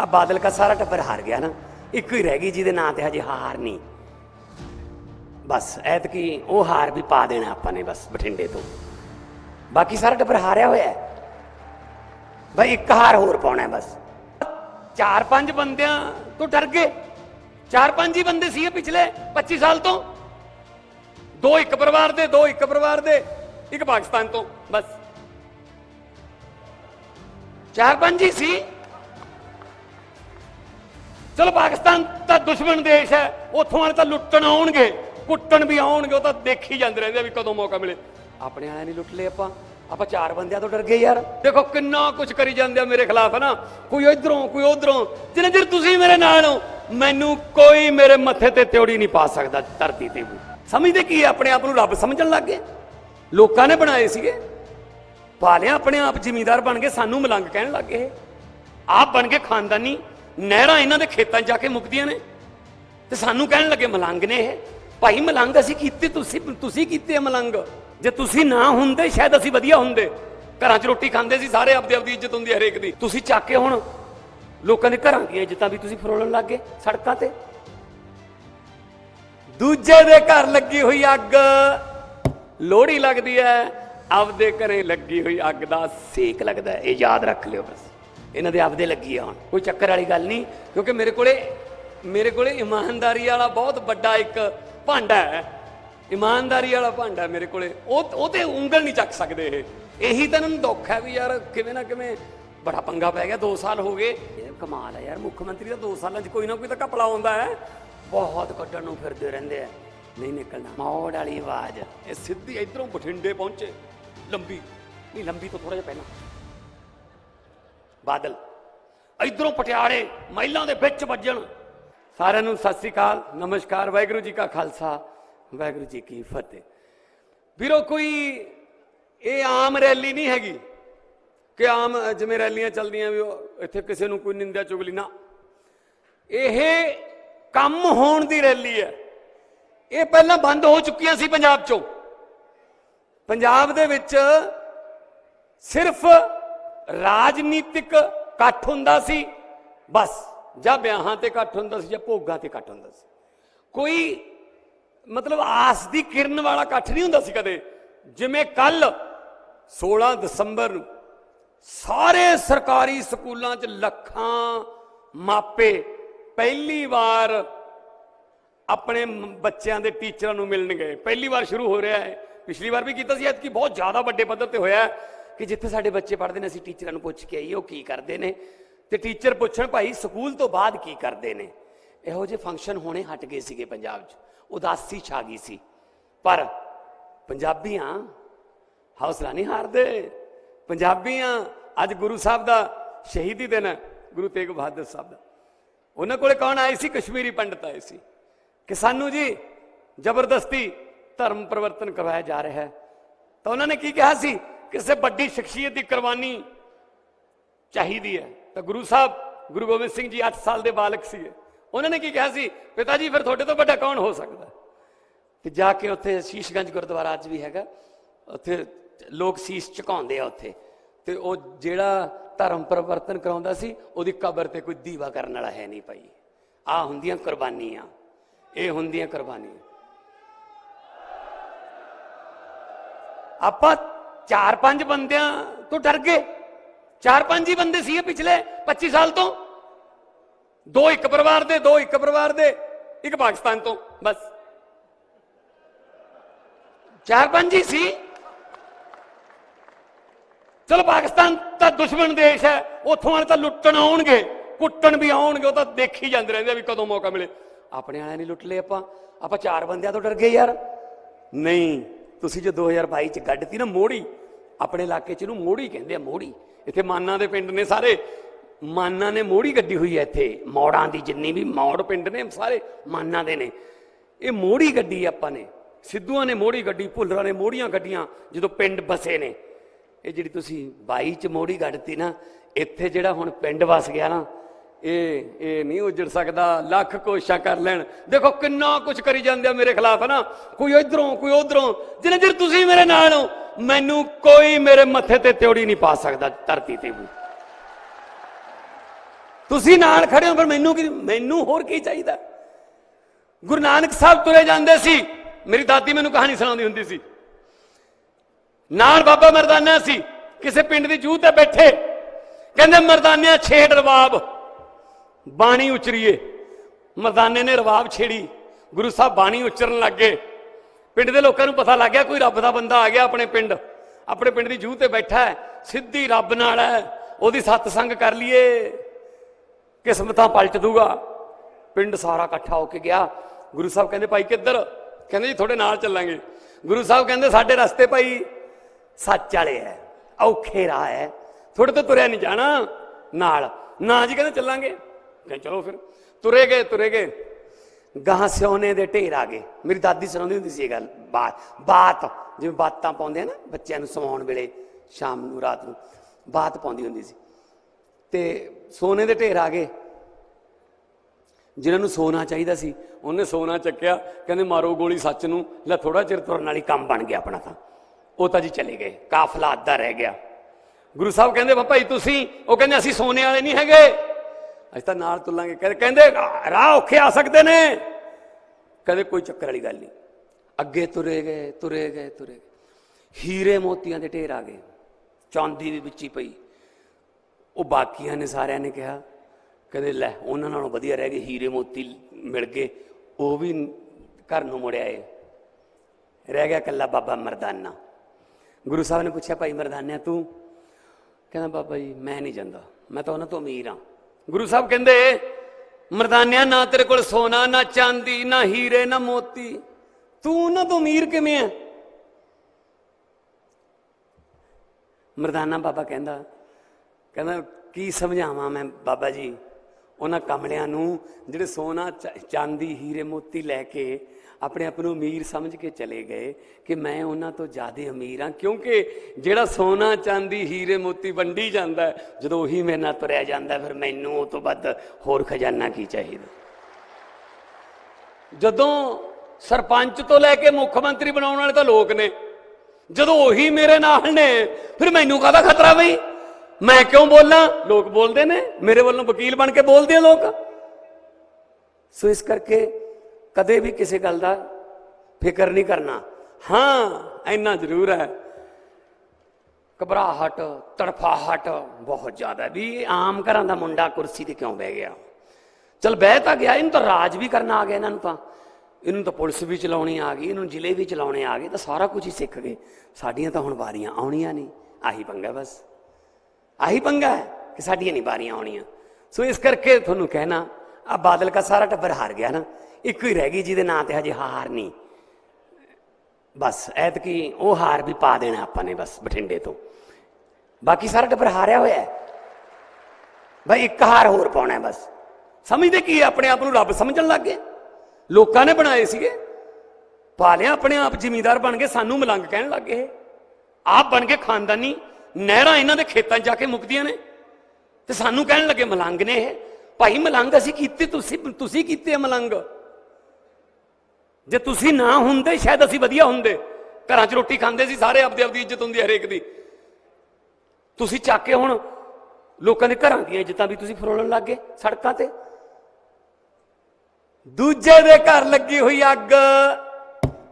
ਆ ਬਾਦਲ ਦਾ ਸਾਰਾ ਟੱਬਰ ਹਾਰ ਗਿਆ ਨਾ। ਇੱਕੋ ਹੀ ਰਹਿ ਗਈ ਜਿਹਦੇ ਨਾਂ ਤੇ ਹਜੇ ਹਾਰ ਨਹੀਂ। ਬਸ, ਐਤਕੀ ਉਹ ਹਾਰ ਵੀ ਪਾ ਦੇਣਾ ਆਪਾਂ ਨੇ ਬਸ ਬਠਿੰਡੇ ਤੋਂ। ਬਾਕੀ ਸਾਰਾ ਟੱਬਰ ਹਾਰਿਆ ਹੋਇਆ ਹੈ। ਬਈ ਇੱਕ ਹਾਰ ਹੋਰ ਪਾਉਣਾ ਬਸ। ਚਾਰ ਪੰਜ ਬੰਦਿਆਂ ਤੋਂ ਡਰ ਗਏ। ਚਾਰ ਪੰਜ ਹੀ ਬੰਦੇ ਸੀ ਪਿਛਲੇ 25 ਸਾਲ ਤੋਂ। ਦੋ ਇੱਕ ਪਰਿਵਾਰ ਦੇ, ਦੋ ਇੱਕ ਪਰਿਵਾਰ ਦੇ, ਇੱਕ ਪਾਕਿਸਤਾਨ ਤੋਂ, ਬਸ। ਚਾਰ ਪੰਜ ਹੀ ਸੀ। ਚਲੋ ਪਾਕਿਸਤਾਨ ਤਾਂ ਦੁਸ਼ਮਣ ਦੇਸ਼ ਹੈ, ਉੱਥੋਂ ਵਾਲੇ ਤਾਂ ਲੁੱਟਣ ਆਉਣਗੇ। ਕੁੱਟਣ ਵੀ ਆਉਣਗੇ, ਉਹ ਤਾਂ ਦੇਖੀ ਜਾਂਦੇ ਰਹਿੰਦੇ ਆ ਵੀ ਕਦੋਂ ਮੌਕਾ ਮਿਲੇ। ਆਪਣੇ ਵਾਲਿਆਂ ਨਹੀਂ ਲੁੱਟ ਲਏ ਆਪਾਂ। ਆਪਾਂ ਚਾਰ ਬੰਦਿਆਂ ਤੋਂ ਡਰ ਗਏ ਯਾਰ। ਦੇਖੋ ਕਿੰਨਾ ਕੁਝ ਕਰੀ ਜਾਂਦੇ ਆ ਮੇਰੇ ਖਿਲਾਫ ਨਾ? ਕੋਈ ਇਧਰੋਂ, ਕੋਈ ਉਧਰੋਂ। ਜਿੰਨੇ ਚਿਰ ਤੁਸੀਂ ਮੇਰੇ ਨਾਲ ਹੋ, ਮੈਨੂੰ ਕੋਈ ਮੇਰੇ ਮੱਥੇ ਤੇ ਤਿਉੜੀ ਨਹੀਂ ਪਾ ਸਕਦਾ, ਧਰਤੀ ਤੇ ਵੀ। ਸਮਝਦੇ ਕੀ ਹੈ? ਆਪਣੇ ਆਪ ਨੂੰ ਰੱਬ ਸਮਝਣ ਲੱਗ ਗਏ। ਲੋਕਾਂ ਨੇ ਬਣਾਏ ਸੀਗੇ। ਪਾਲਿਆ ਆਪਣੇ ਆਪ, ਜ਼ਿਮੀਂਦਾਰ ਬਣ ਕੇ ਸਾਨੂੰ ਮਲੰਗ ਕਹਿਣ ਲੱਗ ਗਏ। ਆਪ ਬਣ ਕੇ ਖਾਨਦਾਨੀ। ਨਹਿਰਾਂ ਇਹਨਾਂ ਦੇ ਖੇਤਾਂ 'ਚ ਜਾ ਕੇ ਮੁੱਕਦੀਆਂ ਨੇ। ਤੇ ਸਾਨੂੰ ਕਹਿਣ ਲੱਗੇ, ਮਲੰਗ ਨੇ ਇਹ। ਭਾਈ, ਮਲੰਗ ਅਸੀਂ ਕੀਤੇ, ਤੁਸੀਂ ਤੁਸੀਂ ਕੀਤੇ ਆ ਮਲੰਗ। ਜੇ ਤੁਸੀਂ ਨਾ ਹੁੰਦੇ, ਸ਼ਾਇਦ ਅਸੀਂ ਵਧੀਆ ਹੁੰਦੇ। ਘਰਾਂ 'ਚ ਰੋਟੀ ਖਾਂਦੇ ਸੀ, ਸਾਰੇ ਆਪਦੇ ਆਪਦੀ ਇੱਜ਼ਤ ਹੁੰਦੀ ਹੈ ਹਰੇਕ ਦੀ। ਤੁਸੀਂ ਚੱਕ ਕੇ ਹੁਣ ਲੋਕਾਂ ਦੇ ਘਰਾਂ ਦੀਆਂ ਇੱਜ਼ਤਾਂ ਵੀ ਤੁਸੀਂ ਫਰੋਲਣ ਲੱਗ ਗਏ ਸੜਕਾਂ ਤੇ। ਦੂਜੇ ਦੇ ਘਰ ਲੱਗੀ ਹੋਈ ਅੱਗ। ਲੋਹੜੀ ਲੱਗਦੀ ਹੈ, ਆਪਦੇ ਘਰੇ ਲੱਗੀ ਹੋਈ ਅੱਗ ਦਾ ਸੇਕ ਲੱਗਦਾ ਇਹ ਯਾਦ ਰੱਖ ਲਿਓ ਬਸ। ਇਹਨਾਂ ਦੇ ਆਪਦੇ ਲੱਗੀ ਆ ਹੁਣ। ਕੋਈ ਚੱਕਰ ਵਾਲੀ ਗੱਲ ਨਹੀਂ, ਕਿਉਂਕਿ ਮੇਰੇ ਕੋਲੇ ਮੇਰੇ ਕੋਲੇ ਇਮਾਨਦਾਰੀ ਵਾਲਾ ਬਹੁਤ ਵੱਡਾ ਇੱਕ ਭਾਂਡਾ ਹੈ। ਇਮਾਨਦਾਰੀ ਵਾਲਾ ਭਾਂਡਾ ਮੇਰੇ ਕੋਲੇ। ਉਹ ਉਹ ਤੇ ਉਂਗਲ ਨਹੀਂ ਚੱਕ ਸਕਦੇ ਇਹ। ਇਹੀ ਤਾਂ ਇਹਨਾਂ ਨੂੰ ਦੁੱਖ ਹੈ ਵੀ ਯਾਰ ਕਿਵੇਂ ਨਾ ਕਿਵੇਂ ਬੜਾ ਪੰਗਾ ਪੈ ਗਿਆ 2 ਸਾਲ ਹੋ ਗਏ। ਕਮਾਲ ਹੈ ਯਾਰ, ਮੁੱਖ ਮੰਤਰੀ ਦਾ 2 ਸਾਲਾਂ 'ਚ ਕੋਈ ਨਾ ਕੋਈ ਤਾਂ ਘਪਲਾ ਆਉਂਦਾ ਹੈ। ਬਹੁਤ ਕੱਢਣ ਨੂੰ ਫਿਰਦੇ ਰਹਿੰਦੇ ਆ। ਨਹੀਂ ਨਿਕਲਣਾ। ਮੌੜ ਵਾਲੀ ਆਵਾਜ਼। ਇਹ ਸਿੱਧੀ ਇਧਰੋਂ ਬਠਿੰਡੇ ਪਹੁੰਚੇ। ਲੰਬੀ। ਨਹੀਂ, ਲੰਬੀ ਤੋਂ ਥੋੜਾ ਜਿਹਾ ਪਹਿਲਾਂ। ਬਾਦਲ। ਇਧਰੋਂ ਪਟਿਆਲੇ, ਮਹਿਲਾਂ ਦੇ ਵਿੱਚ ਵੱਜਣ। ਸਾਰਿਆਂ ਨੂੰ ਸਤਿ ਸ੍ਰੀ ਅਕਾਲ, ਨਮਸਕਾਰ, ਵਾਹਿਗੁਰੂ ਜੀ ਕਾ ਖਾਲਸਾ, ਵਾਹਿਗੁਰੂ ਜੀ ਕੀ ਫਤਿਹ। ਵੀਰੋ, ਕੋਈ ਇਹ ਆਮ ਰੈਲੀ ਨਹੀਂ ਹੈਗੀ ਕਿ ਆਮ ਜਿਵੇਂ ਰੈਲੀਆਂ ਚੱਲਦੀਆਂ ਵੀ ਉਹ ਇੱਥੇ ਕਿਸੇ ਨੂੰ ਕੋਈ ਨਿੰਦਿਆ ਚੁਗਲੀ ਨਾ। ਇਹ ਕੰਮ ਹੋਣ ਦੀ ਰੈਲੀ ਹੈ। ਇਹ ਪਹਿਲਾਂ ਬੰਦ ਹੋ ਚੁੱਕੀਆਂ ਸੀ ਪੰਜਾਬ ਚੋਂ। ਪੰਜਾਬ ਦੇ ਵਿੱਚ ਸਿਰਫ ਰਾਜਨੀਤਿਕ ਇਕੱਠ ਹੁੰਦਾ ਸੀ, ਬਸ, ਜਾਂ ਵਿਆਹਾਂ ਤੇ ਇਕੱਠ ਹੁੰਦਾ ਸੀ, ਜਾਂ ਭੋਗਾਂ ਤੇ ਇਕੱਠ ਹੁੰਦਾ ਸੀ। ਕੋਈ ਮਤਲਬ ਆਸ ਦੀ ਕਿਰਨ ਵਾਲਾ ਇਕੱਠ ਨਹੀਂ ਹੁੰਦਾ ਸੀ ਕਦੇ। ਜਿਵੇਂ ਕੱਲ 16 ਦਸੰਬਰ ਨੂੰ ਸਾਰੇ ਸਰਕਾਰੀ ਸਕੂਲਾਂ 'ਚ ਲੱਖਾਂ ਮਾਪੇ ਪਹਿਲੀ ਵਾਰ ਆਪਣੇ ਬੱਚਿਆਂ ਦੇ ਟੀਚਰਾਂ ਨੂੰ ਮਿਲਣ ਗਏ। ਪਹਿਲੀ ਵਾਰ ਸ਼ੁਰੂ ਹੋ ਰਿਹਾ ਹੈ। ਪਿਛਲੀ ਵਾਰ ਵੀ ਕੀਤਾ ਸੀ, ਐਤਕੀ ਬਹੁਤ ਜ਼ਿਆਦਾ ਵੱਡੇ ਪੱਧਰ ਤੇ ਹੋਇਆ ਕਿ ਜਿੱਥੇ ਸਾਡੇ ਬੱਚੇ ਪੜ੍ਹਦੇ ਨੇ, ਅਸੀਂ ਟੀਚਰਾਂ ਨੂੰ ਪੁੱਛ ਕੇ ਆਈਏ, ਉਹ ਕੀ ਕਰਦੇ ਨੇ? ਤੇ ਟੀਚਰ ਪੁੱਛਣ, ਭਾਈ, ਸਕੂਲ ਤੋਂ ਬਾਅਦ ਕੀ ਕਰਦੇ ਨੇ? ਇਹੋ ਜਿਹੇ ਫੰਕਸ਼ਨ ਹੋਣੇ ਹਟ ਗਏ ਸੀਗੇ ਪੰਜਾਬ 'ਚ। ਉਦਾਸੀ ਛਾ ਗਈ ਸੀ। ਪਰ ਪੰਜਾਬੀਆਂ ਹੌਸਲਾ ਨਹੀਂ ਹਾਰਦੇ। ਪੰਜਾਬੀਆਂ, ਅੱਜ ਗੁਰੂ ਸਾਹਿਬ ਦਾ ਸ਼ਹੀਦੀ ਦਿਨ ਹੈ, ਗੁਰੂ ਤੇਗ ਬਹਾਦਰ ਸਾਹਿਬ ਦਾ। ਉਹਨਾਂ ਕੋਲੇ ਕੌਣ ਆਏ ਸੀ? ਕਸ਼ਮੀਰੀ ਪੰਡਤ ਆਏ ਸੀ। ਕਿ ਸਾਨੂੰ ਜੀ ਜ਼ਬਰਦਸਤੀ ਧਰਮ ਪਰਿਵਰਤਨ ਕਰਵਾਇਆ ਜਾ ਰਿਹਾ ਹੈ। ਤਾਂ ਉਹਨਾਂ ਨੇ ਕੀ ਕਿਹਾ ਸੀ? ਕਿਸੇ ਵੱਡੀ ਸ਼ਖਸੀਅਤ ਦੀ ਕੁਰਬਾਨੀ ਚਾਹੀਦੀ ਹੈ। ਤਾਂ ਗੁਰੂ ਸਾਹਿਬ, ਗੁਰੂ ਗੋਬਿੰਦ ਸਿੰਘ ਜੀ 8 ਸਾਲ ਦੇ ਬਾਲਕ ਸੀ ਉਹਨਾਂ ਨੇ ਕੀ ਕਿਹਾ ਸੀ? ਪਿਤਾ ਜੀ, ਫਿਰ ਤੁਹਾਡੇ ਤੋਂ ਵੱਡਾ ਕੌਣ ਹੋ ਸਕਦਾ? ਤੇ ਜਾ ਕੇ ਉੱਥੇ ਸ਼ੀਸ਼ਗੰਜ ਗੁਰਦੁਆਰਾ ਅੱਜ ਵੀ ਹੈਗਾ। ਉੱਥੇ ਲੋਕ ਸੀਸ ਝੁਕਾਉਂਦੇ ਆ ਉੱਥੇ। ਤੇ ਉਹ ਜਿਹੜਾ ਧਰਮ ਪਰਿਵਰਤਨ ਕਰਾਉਂਦਾ ਸੀ, ਉਹਦੀ ਕਬਰ ਤੇ ਕੋਈ ਦੀਵਾ ਕਰਨ ਵਾਲਾ ਹੈ ਨਹੀਂ ਭਾਈ। ਆ ਹੁੰਦੀਆਂ ਕੁਰਬਾਨੀਆਂ। ਇਹ ਹੁੰਦੀਆਂ ਕੁਰਬਾਨੀਆਂ। ਆਪਾਂ ਚਾਰ ਪੰਜ ਬੰਦਿਆਂ ਤੋਂ ਡਰ ਗਏ। ਚਾਰ ਪੰਜ ਹੀ ਬੰਦੇ ਸੀ ਪਿਛਲੇ 25 ਸਾਲ ਤੋਂ। ਦੋ ਇੱਕ ਪਰਿਵਾਰ ਦੇ, ਦੋ ਇੱਕ ਪਰਿਵਾਰ ਦੇ, ਇੱਕ ਪਾਕਿਸਤਾਨ ਤੋਂ, ਬਸ। ਚਾਰ ਪੰਜ ਹੀ ਸੀ। ਚਲੋ ਪਾਕਿਸਤਾਨ ਤਾਂ ਦੁਸ਼ਮਣ ਦੇਸ਼ ਹੈ, ਉੱਥੋਂ ਵਾਲੇ ਤਾਂ ਲੁੱਟਣ ਆਉਣਗੇ, ਕੁੱਟਣ ਵੀ ਆਉਣਗੇ, ਉਹ ਤਾਂ ਦੇਖੀ ਜਾਂਦੇ ਰਹਿੰਦੇ ਆ ਵੀ ਕਦੋਂ ਮੌਕਾ ਮਿਲੇ। ਆਪਣੇ ਵਾਲਿਆਂ ਨੇ ਲੁੱਟ ਲਏ ਆਪਾਂ। ਆਪਾਂ ਚਾਰ ਬੰਦਿਆਂ ਤੋਂ ਡਰ ਗਏ ਯਾਰ। ਨਹੀਂ, ਤੁਸੀਂ ਜੋ 2022 ਚ ਗੱਡਤੀ ਨਾ ਮੋੜੀ ਆਪਣੇ ਇਲਾਕੇ ਚ ਇਹਨੂੰ ਮੋੜੀ ਕਹਿੰਦੇ ਆ, ਮੋੜੀ। ਇੱਥੇ ਮਾਨਾਂ ਦੇ ਪਿੰਡ ਨੇ ਸਾਰੇ। ਮਾਨਾਂ ਨੇ ਮੋੜੀ ਗੱਡੀ ਹੋਈ ਹੈ ਇੱਥੇ। ਮੌੜਾਂ ਦੀ ਜਿੰਨੀ ਵੀ ਮੌੜ ਪਿੰਡ ਨੇ, ਸਾਰੇ ਮਾਨਾਂ ਦੇ ਨੇ। ਇਹ ਮੋੜੀ ਗੱਡੀ ਆਪਾਂ ਨੇ। ਸਿੱਧੂਆਂ ਨੇ ਮੋੜੀ ਗੱਡੀ, ਭੁੱਲਰਾਂ ਨੇ ਮੋੜੀਆਂ ਗੱਡੀਆਂ, ਜਦੋਂ ਪਿੰਡ ਬਸੇ ਨੇ। ਇਹ ਜਿਹੜੀ ਤੁਸੀਂ 22 ਚ ਮੋੜੀ ਗੱਡਤੀ ਨਾ, ਇੱਥੇ ਜਿਹੜਾ ਹੁਣ ਪਿੰਡ ਵਸ ਗਿਆ ਨਾ ਇਹ ਇਹ ਨਹੀਂ ਉਜੜ ਸਕਦਾ, ਲੱਖ ਕੋਸ਼ਿਸ਼ਾਂ ਕਰ ਲੈਣ। ਦੇਖੋ ਕਿੰਨਾ ਕੁਝ ਕਰੀ ਜਾਂਦੇ ਆ ਮੇਰੇ ਖਿਲਾਫ ਨਾ ਕੋਈ ਇਧਰੋਂ, ਕੋਈ ਉਧਰੋਂ। ਜਿੰਨੇ ਚਿਰ ਤੁਸੀਂ ਮੇਰੇ ਨਾਲ ਹੋ, ਮੈਨੂੰ ਕੋਈ ਮੇਰੇ ਮੱਥੇ ਤੇ ਤਿਉੜੀ ਨਹੀਂ ਪਾ ਸਕਦਾ, ਧਰਤੀ ਤੇ ਵੀ। ਤੁਸੀਂ ਨਾਲ ਖੜੇ ਹੋ ਪਰ ਮੈਨੂੰ ਕੀ, ਮੈਨੂੰ ਹੋਰ ਕੀ ਚਾਹੀਦਾ? ਗੁਰੂ ਨਾਨਕ ਸਾਹਿਬ ਤੁਰੇ ਜਾਂਦੇ ਸੀ। ਮੇਰੀ ਦਾਦੀ ਮੈਨੂੰ ਕਹਾਣੀ ਸੁਣਾਉਂਦੀ ਹੁੰਦੀ ਸੀ। ਨਾਲ ਬਾਬਾ ਮਰਦਾਨਾ ਸੀ। ਕਿਸੇ ਪਿੰਡ ਦੀ ਜੂਹ ਤੇ ਬੈਠੇ। ਕਹਿੰਦੇ, ਮਰਦਾਨਿਆਂ, ਛੇੜ ਰਵਾਬ। ਬਾਣੀ ਉਚਰੀਏ। ਮਰਦਾਨੇ ਨੇ ਰਵਾਬ ਛੇੜੀ। ਗੁਰੂ ਸਾਹਿਬ ਬਾਣੀ ਉਚਰਨ ਲੱਗੇ ਪਿੰਡ ਦੇ ਲੋਕਾਂ ਨੂੰ ਪਤਾ ਲੱਗ ਗਿਆ ਕੋਈ ਰੱਬ ਦਾ ਬੰਦਾ ਆ ਗਿਆ ਆਪਣੇ ਪਿੰਡ। ਆਪਣੇ ਪਿੰਡ ਦੀ ਜੂਹ ਤੇ ਬੈਠਾ ਹੈ। ਸਿੱਧੀ ਰੱਬ ਨਾਲ ਹੈ। ਉਹਦੀ ਸਤਸੰਗ ਕਰ ਲਈਏ। ਕਿਸਮਤਾਂ ਪਲਟ ਦੂਗਾ। ਪਿੰਡ ਸਾਰਾ ਇਕੱਠਾ ਹੋ ਕੇ ਗਿਆ। ਗੁਰੂ ਸਾਹਿਬ ਕਹਿੰਦੇ, ਭਾਈ ਕਿੱਧਰ? ਕਹਿੰਦੇ, ਜੀ, ਤੁਹਾਡੇ ਨਾਲ ਚੱਲਾਂਗੇ। ਗੁਰੂ ਸਾਹਿਬ ਕਹਿੰਦੇ, ਸਾਡੇ ਰਸਤੇ ਭਾਈ ਸੱਚ ਵਾਲੇ ਐ ਔਖੇ ਰਾਹ ਐ ਤੁਹਾਡੇ ਤੋਂ ਤੁਰਿਆ ਨਹੀਂ ਜਾਣਾ ਨਾਲ। ਨਾ ਜੀ ਕਹਿੰਦੇ, ਚੱਲਾਂਗੇ। ਕਹਿੰਦੇ ਚਲੋ ਫਿਰ। ਤੁਰੇ ਗਏ ਤੁਰੇ ਗਏ। ਗਾਂ ਸਿਉਨੇ ਦੇ ਢੇਰ ਆ ਗਏ। ਮੇਰੀ ਦਾਦੀ ਸੁਣਾਉਂਦੀ ਹੁੰਦੀ ਸੀ ਇਹ ਗੱਲ। ਬਾਤ ਬਾਤ। ਜਿਵੇਂ ਬਾਤਾਂ ਪਾਉਂਦੇ ਆ ਨਾ ਬੱਚਿਆਂ ਨੂੰ ਸਵਾਉਣ ਵੇਲੇ, ਸ਼ਾਮ ਨੂੰ, ਰਾਤ ਨੂੰ, ਬਾਤ ਪਾਉਂਦੀ ਹੁੰਦੀ ਸੀ। ਤੇ ਸੋਨੇ ਦੇ ਢੇਰ ਆ ਗਏ। ਜਿਨ੍ਹਾਂ ਨੂੰ ਸੋਨਾ ਚਾਹੀਦਾ ਸੀ, ਉਹਨੇ ਸੋਨਾ ਚੱਕਿਆ। ਕਹਿੰਦੇ ਮਾਰੋ ਗੋਲੀ ਸੱਚ ਨੂੰ, ਲੈ ਥੋੜਾ ਚਿਰ ਤੁਰਨ ਵਾਲੀ ਕੰਮ ਬਣ ਗਿਆ ਆਪਣਾ ਤਾਂ। ਉਹ ਤਾਂ ਜੀ ਚਲੇ ਗਏ। ਕਾਫਲਾ ਅੱਧਾ ਰਹਿ ਗਿਆ। ਗੁਰੂ ਸਾਹਿਬ ਕਹਿੰਦੇ ਵਾ ਭਾਈ ਤੁਸੀਂ? ਉਹ ਕਹਿੰਦੇ, ਅਸੀਂ ਸੋਨੇ ਵਾਲੇ ਨਹੀਂ ਹੈਗੇ। ਅਸੀਂ ਤਾਂ ਨਾਲ ਤੁਲਾਂਗੇ। ਕਹਿੰਦੇ ਕਹਿੰਦੇ, ਰਾਹ ਔਖੇ ਆ ਸਕਦੇ ਨੇ। ਕਦੇ ਕੋਈ ਚੱਕਰ ਵਾਲੀ ਗੱਲ ਨਹੀਂ। ਅੱਗੇ ਤੁਰੇ ਗਏ ਤੁਰੇ ਗਏ ਤੁਰੇ ਗਏ। ਹੀਰੇ ਮੋਤੀਆਂ ਦੇ ਢੇਰ ਆ ਗਏ। ਚਾਂਦੀ ਦੀ ਵਿੱਚੀ ਪਈ। ਉਹ ਬਾਕੀਆਂ ਨੇ ਸਾਰਿਆਂ ਨੇ ਕਿਹਾ, ਕਹਿੰਦੇ, ਲੈ, ਉਹਨਾਂ ਨਾਲੋਂ ਵਧੀਆ ਰਹਿ ਗਏ, ਹੀਰੇ ਮੋਤੀ ਮਿਲ ਗਏ। ਉਹ ਵੀ ਘਰ ਨੂੰ ਮੁੜਿਆ ਏ ਰਹਿ ਗਿਆ ਕੱਲਾ ਬਾਬਾ ਮਰਦਾਨਾ। ਗੁਰੂ ਸਾਹਿਬ ਨੇ ਪੁੱਛਿਆ, ਭਾਈ ਮਰਦਾਨਿਆ ਤੂੰ? ਕਹਿੰਦਾ, ਬਾਬਾ ਜੀ, ਮੈਂ ਨਹੀਂ ਜਾਂਦਾ। ਮੈਂ ਤਾਂ ਉਹਨਾਂ ਤੋਂ ਅਮੀਰ ਹਾਂ। ਗੁਰੂ ਸਾਹਿਬ ਕਹਿੰਦੇ, ਮਰਦਾਨਿਆ, ਨਾ ਤੇਰੇ ਕੋਲ ਸੋਨਾ, ਨਾ ਚਾਂਦੀ, ਨਾ ਹੀਰੇ, ਨਾ ਮੋਤੀ। ਤੂੰ ਉਹਨਾਂ ਤੋਂ ਅਮੀਰ ਕਿਵੇਂ ਆ ਮਰਦਾਨਾ ਬਾਬਾ ਕਹਿੰਦਾ ਕਹਿੰਦਾ, ਕੀ ਸਮਝਾਵਾਂ ਮੈਂ ਬਾਬਾ ਜੀ? ਉਹਨਾਂ ਕਮਲਿਆਂ ਨੂੰ, ਜਿਹੜੇ ਸੋਨਾ ਚਾਂਦੀ, ਹੀਰੇ, ਮੋਤੀ ਲੈ ਕੇ ਆਪਣੇ ਆਪ ਨੂੰ ਅਮੀਰ ਸਮਝ ਕੇ ਚਲੇ ਗਏ ਕਿ ਮੈਂ ਉਹਨਾਂ ਤੋਂ ਜ਼ਿਆਦਾ ਅਮੀਰ ਹਾਂ, ਕਿਉਂਕਿ ਜਿਹੜਾ ਸੋਨਾ ਚਾਂਦੀ, ਹੀਰੇ ਮੋਤੀ ਵੰਡੀ ਜਾਂਦਾ ਜਦੋਂ ਉਹੀ ਮੇਰੇ ਨਾਲ ਤੁਰਿਆ ਜਾਂਦਾ ਫਿਰ ਮੈਨੂੰ ਉਹ ਤੋਂ ਵੱਧ ਹੋਰ ਖਜ਼ਾਨਾ ਕੀ ਚਾਹੀਦਾ? ਜਦੋਂ ਸਰਪੰਚ ਤੋਂ ਲੈ ਕੇ ਮੁੱਖ ਮੰਤਰੀ ਬਣਾਉਣ ਵਾਲੇ ਤਾਂ ਲੋਕ ਨੇ, ਜਦੋਂ ਉਹੀ ਮੇਰੇ ਨਾਲ ਨੇ, ਫਿਰ ਮੈਨੂੰ ਕਾਹਦਾ ਖਤਰਾ ਬਈ? ਮੈਂ ਕਿਉਂ ਬੋਲਾਂ? ਲੋਕ ਬੋਲਦੇ ਨੇ, ਮੇਰੇ ਵੱਲੋਂ ਵਕੀਲ ਬਣ ਕੇ ਬੋਲਦੇ ਆ ਲੋਕ। ਸੋ ਇਸ ਕਰਕੇ ਕਦੇ ਵੀ ਕਿਸੇ ਗੱਲ ਦਾ ਫਿਕਰ ਨਹੀਂ ਕਰਨਾ। ਹਾਂ, ਇੰਨਾ ਜ਼ਰੂਰ ਹੈ। ਘਬਰਾਹਟ, ਤੜਫਾਹਟ ਬਹੁਤ ਜ਼ਿਆਦਾ ਵੀ ਇਹ ਆਮ ਘਰਾਂ ਦਾ ਮੁੰਡਾ ਕੁਰਸੀ ਤੇ ਕਿਉਂ ਬਹਿ ਗਿਆ? ਚਲ ਬਹਿ ਤਾਂ ਗਿਆ, ਇਹਨੂੰ ਤਾਂ ਰਾਜ ਵੀ ਕਰਨਾ ਆ ਗਿਆ ਇਹਨਾਂ ਨੂੰ ਤਾਂ। ਇਹਨੂੰ ਤਾਂ ਪੁਲਿਸ ਵੀ ਚਲਾਉਣੀ ਆ ਗਈ, ਇਹਨੂੰ ਜ਼ਿਲ੍ਹੇ ਵੀ ਚਲਾਉਣੇ ਆ ਗਏ, ਤਾਂ ਸਾਰਾ ਕੁਝ ਹੀ ਸਿੱਖ ਗਏ। ਸਾਡੀਆਂ ਤਾਂ ਹੁਣ ਵਾਰੀਆਂ ਆਉਣੀਆਂ ਨਹੀਂ, ਆਹੀ ਪੰਗਾ ਬਸ। ਆਹੀ ਪੰਗਾ ਹੈ ਕਿ ਸਾਡੀਆਂ ਨਹੀਂ ਵਾਰੀਆਂ ਆਉਣੀਆਂ। ਸੋ ਇਸ ਕਰਕੇ ਤੁਹਾਨੂੰ ਕਹਿਣਾ ਆ ਬਾਦਲ ਦਾ ਸਾਰਾ ਟੱਬਰ ਹਾਰ ਗਿਆ ਨਾ। ਇੱਕ ਹੀ ਰਹਿ ਗਈ, ਜਿਹਦੇ ਨਾਂ ਤੇ ਹਜੇ ਹਾਰ ਨਹੀਂ। ਬਸ, ਐਤਕੀ ਉਹ ਹਾਰ ਵੀ ਪਾ ਦੇਣਾ ਆਪਾਂ ਨੇ ਬਸ, ਬਠਿੰਡੇ ਤੋਂ। ਬਾਕੀ ਸਾਰਾ ਟੱਬਰ ਹਾਰਿਆ ਹੋਇਆ ਹੈ। ਭਾਈ ਇੱਕ ਹਾਰ ਹੋਰ ਪਾਉਣਾ ਬਸ। ਸਮਝਦੇ ਕੀ ਆਪਣੇ ਆਪ ਨੂੰ? ਰੱਬ ਸਮਝਣ ਲੱਗ ਗਏ। ਲੋਕਾਂ ਨੇ ਬਣਾਏ ਸੀਗੇ। ਪਾ ਲਿਆ ਆਪਣੇ ਆਪ, ਜ਼ਿਮੀਂਦਾਰ ਬਣ ਗਏ ਸਾਨੂੰ ਮਲੰਗ ਕਹਿਣ ਲੱਗ ਗਏ। ਆਪ ਬਣ ਕੇ ਖਾਨਦਾਨੀ, ਨਹਿਰਾਂ ਇਹਨਾਂ ਦੇ ਖੇਤਾਂ 'ਚ ਜਾ ਕੇ ਮੁਕਦੀਆਂ ਨੇ। ਤੇ ਸਾਨੂੰ ਕਹਿਣ ਲੱਗੇ, ਮਲੰਗ ਨੇ ਇਹ। ਭਾਈ ਮਲੰਗ ਅਸੀਂ ਕੀਤੇ, ਤੁਸੀਂ ਤੁਸੀਂ ਕੀਤੇ ਆ ਮਲੰਗ? ਜੇ ਤੁਸੀਂ ਨਾ ਹੁੰਦੇ, ਸ਼ਾਇਦ ਅਸੀਂ ਵਧੀਆ ਹੁੰਦੇ। ਘਰਾਂ 'ਚ ਰੋਟੀ ਖਾਂਦੇ ਸੀ, ਸਾਰੇ ਆਪਦੇ ਆਪਦੀ ਇੱਜ਼ਤ ਹੁੰਦੀ ਹਰੇਕ ਦੀ। ਤੁਸੀਂ ਚੱਕ ਕੇ ਹੁਣ ਲੋਕਾਂ ਦੇ ਘਰਾਂ ਦੀਆਂ ਇੱਜ਼ਤਾਂ ਵੀ ਤੁਸੀਂ ਫਰੋਲਣ ਲੱਗ ਗਏ ਸੜਕਾਂ ਤੇ। ਦੂਜੇ ਦੇ ਘਰ ਲੱਗੀ ਹੋਈ ਅੱਗ।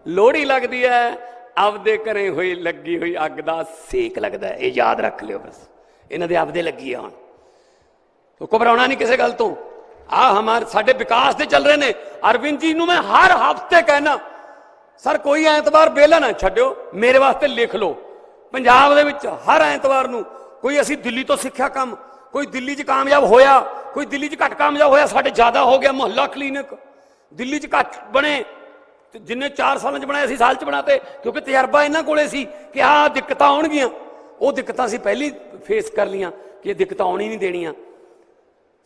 ਲੋਹੜੀ ਲੱਗਦੀ ਹੈ ਆਪਦੇ ਘਰੇ ਹੋਈ ਲੱਗੀ ਹੋਈ ਅੱਗ ਦਾ ਸੇਕ ਲੱਗਦਾ ਇਹ ਯਾਦ ਰੱਖ ਲਿਓ ਬਸ। ਇਹਨਾਂ ਦੇ ਆਪਦੇ ਲੱਗੀ ਆ ਹੁਣ। ਘਬਰਾਉਣਾ ਨਹੀਂ ਕਿਸੇ ਗੱਲ ਤੋਂ। ਆ ਹਮਾਰ ਸਾਡੇ ਵਿਕਾਸ ਦੇ ਚੱਲ ਰਹੇ ਨੇ। ਅਰਵਿੰਦ ਜੀ ਨੂੰ ਮੈਂ ਹਰ ਹਫ਼ਤੇ ਕਹਿਣਾ ਸਰ, ਕੋਈ ਐਤਵਾਰ ਬੇਲਾ ਨਾ ਛੱਡਿਓ, ਮੇਰੇ ਵਾਸਤੇ ਲਿਖ ਲਓ। ਪੰਜਾਬ ਦੇ ਵਿੱਚ ਹਰ ਐਤਵਾਰ ਨੂੰ ਕੋਈ ਅਸੀਂ ਦਿੱਲੀ ਤੋਂ ਸਿੱਖਿਆ ਕੰਮ, ਕੋਈ ਦਿੱਲੀ 'ਚ ਕਾਮਯਾਬ ਹੋਇਆ, ਕੋਈ ਦਿੱਲੀ 'ਚ ਘੱਟ ਕਾਮਯਾਬ ਹੋਇਆ, ਸਾਡੇ ਜ਼ਿਆਦਾ ਹੋ ਗਿਆ ਮੁਹੱਲਾ ਕਲੀਨਿਕ। ਦਿੱਲੀ 'ਚ ਘੱਟ ਬਣੇ, ਜਿੰਨੇ 4 ਸਾਲਾਂ 'ਚ ਬਣਾਏ ਅਸੀਂ, ਸਾਲ 'ਚ ਬਣਾਤੇ, ਕਿਉਂਕਿ ਤਜਰਬਾ ਇਹਨਾਂ ਕੋਲੇ ਸੀ ਕਿ ਆਹ ਦਿੱਕਤਾਂ ਆਉਣਗੀਆਂ। ਉਹ ਦਿੱਕਤਾਂ ਅਸੀਂ ਪਹਿਲੀ ਫੇਸ ਕਰ ਲੀਆਂ ਕਿ ਇਹ ਦਿੱਕਤਾਂ ਆਉਣੀ ਨਹੀਂ ਦੇਣੀਆਂ।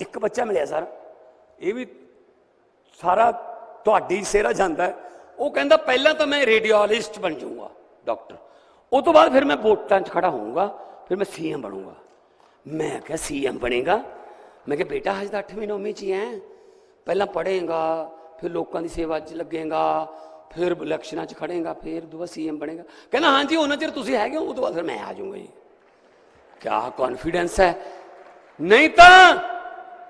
ਇੱਕ ਬੱਚਾ ਮਿਲਿਆ ਸਰ। ਇਹ ਵੀ ਸਾਰਾ ਤੁਹਾਡੀ ਸਿਰਾ ਜਾਂਦਾ ਹੈ। ਉਹ ਕਹਿੰਦਾ, ਪਹਿਲਾਂ ਤਾਂ ਮੈਂ ਰੇਡੀਓਲੋਜਿਸਟ ਬਣ ਜਾਊਂਗਾ, ਡਾਕਟਰ। ਉਹ ਤੋਂ ਬਾਅਦ ਫਿਰ ਮੈਂ ਵੋਟਾਂ 'ਚ ਖੜਾ ਹੋਊਂਗਾ, ਫਿਰ ਮੈਂ ਸੀਐਮ ਬਣੂੰਗਾ। ਮੈਂ ਕਿਹਾ, ਸੀਐਮ ਬਣੇਗਾ? ਮੈਂ ਕਿਹਾ, ਬੇਟਾ, ਹਜੇ ਤਾਂ 8ਵੀਂ 9ਵੀਂ 'ਚ ਹੀ ਹੈ ਪਹਿਲਾਂ ਪੜ੍ਹੇਗਾ, ਫਿਰ ਲੋਕਾਂ ਦੀ ਸੇਵਾ 'ਚ ਲੱਗੇਗਾ, ਫਿਰ ਇਲੈਕਸ਼ਨਾਂ 'ਚ ਖੜੇਗਾ ਫਿਰ ਦੁਬਾਰਾ ਸੀਐਮ ਬਣੇਗਾ। ਕਹਿੰਦਾ, ਹਾਂਜੀ, ਉਹਨਾਂ ਚਿਰ ਤੁਸੀਂ ਹੈਗੇ ਹੋ, ਉਹ ਤੋਂ ਬਾਅਦ ਫਿਰ ਮੈਂ ਆ ਜਾਊਂਗਾ ਜੀ। ਕਿਆ ਕੌਨਫੀਡੈਂਸ ਹੈ। ਨਹੀਂ ਤਾਂ ਨ-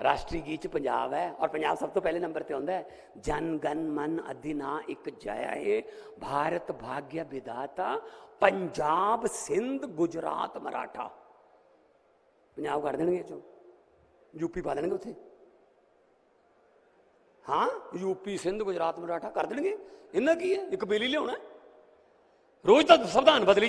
ਰਾਸ਼ਟਰੀ ਗੀਤ ਚ ਪੰਜਾਬ ਹੈ ਔਰ ਪੰਜਾਬ ਸਭ ਤੋਂ ਪਹਿਲੇ ਨੰਬਰ ਤੇ ਆਉਂਦਾ ਹੈ ਜਨ ਗਨ ਮਨ ਅਧਿਨਾ ਇੱਕ ਜਾਇਆ ਹੈ ਭਾਰਤ ਭਾਗਯ ਵਿਦਾਤਾ ਪੰਜਾਬ ਸਿੰਧ ਗੁਜਰਾਤ ਮਰਾਠਾ ਪੰਜਾਬ ਕੱਢ ਦੇਣਗੇ ਇਹ ਚੋਂ ਯੂਪੀ ਪਾ ਦੇਣਗੇ ਉੱਥੇ ਹਾਂ ਯੂਪੀ ਸਿੰਧ ਗੁਜਰਾਤ ਮਰਾਠਾ ਕਰ ਦੇਣਗੇ ਇਹਨਾਂ ਕੀ ਹੈ ਇੱਕ ਬਿੱਲ ਹੀ ਲਿਆਉਣਾ ਹੈ। ਰੋਜ਼ ਤਾਂ ਸੰਵਿਧਾਨ ਬਦਲੀ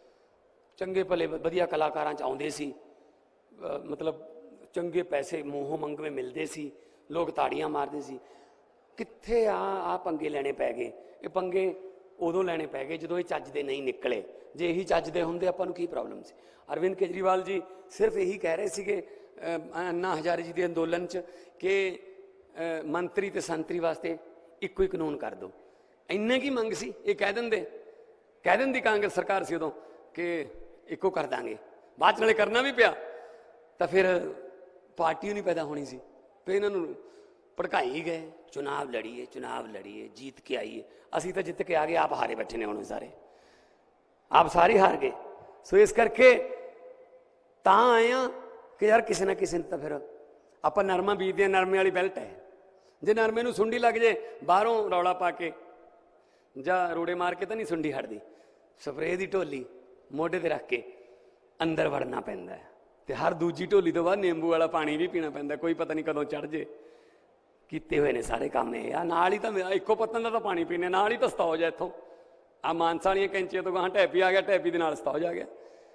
ਚੰਗੇ ਭਲੇ, ਵਧੀਆ ਕਲਾਕਾਰਾਂ ਚ ਆਉਂਦੇ ਸੀ। ਮਤਲਬ ਚੰਗੇ ਪੈਸੇ ਮੂੰਹੋਂ ਮੰਗਵੇਂ ਮਿਲਦੇ ਸੀ, ਲੋਕ ਤਾੜੀਆਂ ਮਾਰਦੇ ਸੀ। ਕਿੱਥੇ ਆ ਆ ਪੰਗੇ ਲੈਣੇ ਪੈ ਗਏ? ਇਹ ਪੰਗੇ ਉਦੋਂ ਲੈਣੇ ਪੈ ਗਏ ਜਦੋਂ ਇਹ ਚੱਜ ਦੇ ਨਹੀਂ ਨਿਕਲੇ। ਜੇ ਇਹੀ ਚੱਜ ਦੇ ਹੁੰਦੇ, ਆਪਾਂ ਨੂੰ ਕੀ ਪ੍ਰੋਬਲਮ ਸੀ? ਅਰਵਿੰਦ ਕੇਜਰੀਵਾਲ ਜੀ ਸਿਰਫ ਇਹੀ ਕਹਿ ਰਹੇ ਸੀਗੇ ਅੰਨਾ ਹਜ਼ਾਰੇ ਜੀ ਦੇ ਅੰਦੋਲਨ ਚ ਕਿ ਮੰਤਰੀ ਤੇ ਸੰਤਰੀ ਵਾਸਤੇ ਇੱਕੋ ਹੀ ਕਾਨੂੰਨ ਕਰ ਦਿਓ ਇੰਨੇ ਕੀ ਮੰਗ ਸੀ? ਇਹ ਕਹਿ ਦਿੰਦੇ। ਕਹਿ ਦਿੰਦੀ ਕਾਂਗਰਸ ਸਰਕਾਰ ਸੀ ਉਦੋਂ। ਕਿ ਇੱਕੋ ਕਰ ਦਾਂਗੇ। ਬਾਅਦ 'ਚ ਨਾਲੇ ਕਰਨਾ ਵੀ ਪਿਆ। ਤਾਂ ਫਿਰ ਪਾਰਟੀ ਨਹੀਂ ਪੈਦਾ ਹੋਣੀ ਸੀ। ਫਿਰ ਇਹਨਾਂ ਨੂੰ ਭੜਕਾਈ ਗਏ। ਚੁਣਾਵ ਲੜੀਏ ਚੁਣਾਵ ਲੜੀਏ, ਜੀਤ ਕੇ ਆਈਏ। ਅਸੀਂ ਤਾਂ ਜਿੱਤ ਕੇ ਆ ਗਏ, ਆਪ ਹਾਰੇ ਬੈਠੇ ਨੇ ਹੁਣ ਸਾਰੇ। ਆਪ ਸਾਰੇ ਹਾਰ ਗਏ। ਸੋ ਇਸ ਕਰਕੇ ਤਾਂ ਆਏ ਆ ਕਿ ਯਾਰ ਕਿਸੇ ਨਾ ਕਿਸੇ ਨੇ ਤਾਂ ਫਿਰ ਆਪਾਂ ਨਰਮਾ ਬੀਜਦੇ ਆ ਨਰਮੇ ਵਾਲੀ ਬੈਲਟ ਹੈ। ਜੇ ਨਰਮੇ ਨੂੰ ਸੁੰਡੀ ਲੱਗ ਜੇ, ਬਾਹਰੋਂ ਰੌਲਾ ਪਾ ਕੇ ਜਾਂ ਰੋੜੇ ਮਾਰ ਕੇ ਤਾਂ ਨਹੀਂ ਸੁੰਡੀ ਹਟਦੀ। ਸਪਰੇਅ ਦੀ ਢੋਲੀ। ਮੋਢੇ ਤੇ ਰੱਖ ਕੇ ਅੰਦਰ ਵੜਨਾ ਪੈਂਦਾ ਹੈ ਤੇ ਹਰ ਦੂਜੀ ਢੋਲੀ ਤੋਂ ਬਾਅਦ ਨਿੰਬੂ ਵਾਲਾ ਪਾਣੀ ਵੀ ਪੀਣਾ ਪੈਂਦਾ ਕੋਈ ਪਤਾ ਨਹੀਂ ਕਦੋਂ ਚੜ ਜੇ। ਕੀਤੇ ਹੋਏ ਨੇ ਸਾਰੇ ਕੰਮ ਇਹ। ਆ ਨਾਲ ਹੀ ਤਾਂ ਮੇਰਾ ਇੱਕੋ ਪੱਤਨ ਦਾ ਤਾਂ ਪਾਣੀ ਪੀਣੇ ਨਾਲ ਹੀ ਤਾਂ ਸਤੌਜ ਹੈ ਇੱਥੋਂ। ਆ ਮਾਨਸਾ ਵਾਲੀਆਂ ਕੈਂਚੀਆਂ ਤੋਂ ਗਾਂ ਟੈਪੀ ਆ ਗਿਆ, ਟੈਪੀ ਦੇ ਨਾਲ ਸਤੌਜ ਆ ਗਿਆ।